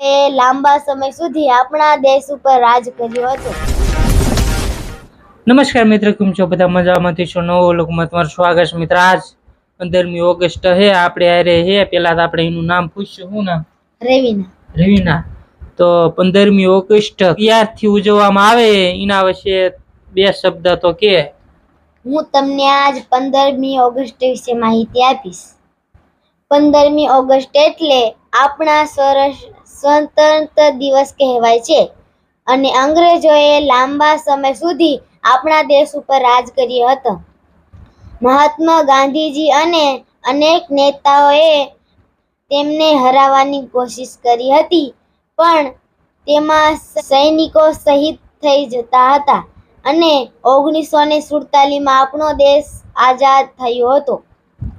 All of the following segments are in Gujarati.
એ લાંબા સમય સુધી આપણા દેશ ઉપર રાજ કર્યો હતો. નમસ્કાર મિત્ર કેમ છો? બધા મજામાં છો? નવો લોકમાં તમારું સ્વાગત છે મિત્ર. આજ પંદરમી ઓગસ્ટ હે આપણે અરે હે. પેલા તો આપણે એનું નામ પૂછ્યું શું નામ? રવિના. રેવિના. તો પંદરમી ઓગસ્ટ ક્યારથી ઉજવવામાં આવે? એના વિશે બે શબ્દ તો કે. હું તમને આજ પંદરમી ઓગસ્ટ વિશે માહિતી આપીશ. પંદરમી ઓગસ્ટ એટલે આપણા સ્વર- સ્વતંત્ર દિવસ કહેવાય છે. અને અંગ્રેજોએ લાંબા સમય સુધી આપણા દેશ ઉપર રાજ કર્યો હતો. મહાત્મા ગાંધીજી અને અનેક નેતાઓએ તેમને હરાવવાની કોશિશ કરી હતી, પણ તેમાં સૈનિકો શહીદ થઈ જતા હતા અને ઓગણીસો ને સુડતાલીસમાં આપણો દેશ આઝાદ થયો હતો.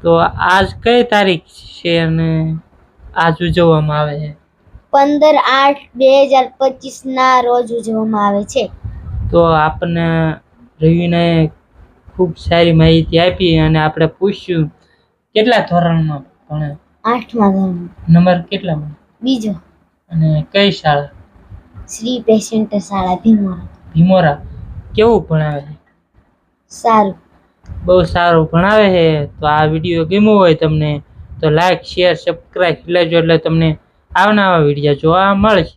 તો આજ કઈ તારીખ છે અને આજ ઉજવવામાં આવે છે. પંદર આઠ બે હજાર પચીસના રોજ ઉજવવામાં આવે છે. તો આપણને રવિનાએ ખૂબ સારી માહિતી આપી અને આપણે પૂછ્યું કેટલા ધોરણમાં ભણે? આઠમા ધોરણ નંબર કેટલામાં બીજો. અને કઈ શાળા? શ્રી પેશન્ટ શાળા ભીમોરા. ભીમોરા. કેવું ભણાવે છે? સારું. બહુ સારું ભણાવે છે. તો આ વીડિયો ગમ્યો હોય તમને તો લાઇક શેર સબસ્ક્રાઈબ લેજો એટલે તમને આવનારા વીડિયો જોવા મળશે.